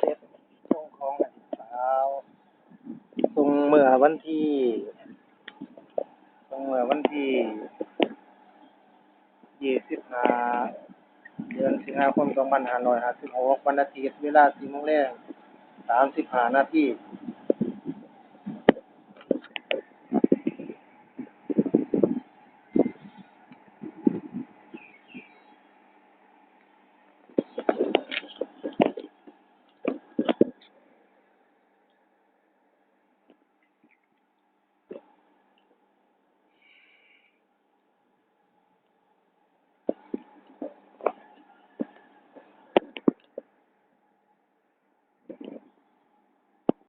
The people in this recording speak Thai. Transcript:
เซ็ตส่งของให้สาวส่งเมื่อวันที่ส่งเมื่อวันที่ยี่สิบห้าเดือนสิงหาคมสองพันห้าร้อยห้าสิบหกวันอาทิตย์เวลาสี่โมงแรงสามสิบห้านาที